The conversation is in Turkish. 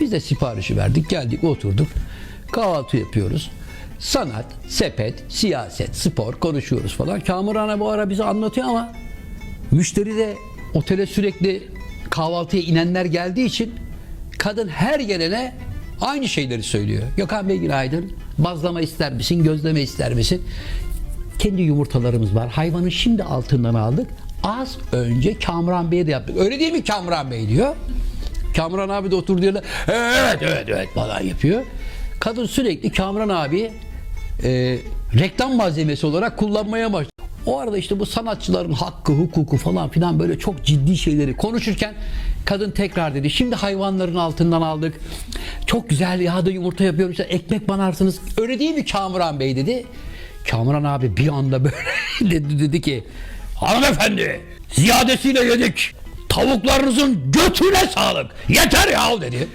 Biz de siparişi verdik, geldik, oturduk. Kahvaltı yapıyoruz. Sanat, sepet, siyaset, spor konuşuyoruz falan. Kamuran abi bu ara bize anlatıyor ama müşteri de otele sürekli kahvaltıya inenler geldiği için kadın her gelene aynı şeyleri söylüyor. Gökhan Bey günaydın. Bazlama ister misin? Gözleme ister misin? Kendi yumurtalarımız var. Hayvanın şimdi altından aldık. Az önce Kamran Bey'e de yaptık. Öyle değil mi Kamran Bey diyor. Kamran abi de oturduğu yerde evet evet evet falan yapıyor. Kadın sürekli Kamran abi e, reklam malzemesi olarak kullanmaya başladı. O arada işte bu sanatçıların hakkı, hukuku falan filan böyle çok ciddi şeyleri konuşurken kadın tekrar dedi. Şimdi hayvanların altından aldık. Çok güzel yağda yumurta yapıyorum. İşte ekmek banarsınız. Öyle değil mi Kamuran Bey dedi. Kamuran abi bir anda böyle dedi, dedi ki hanımefendi ziyadesiyle yedik. Tavuklarınızın götüne sağlık. Yeter ya dedi.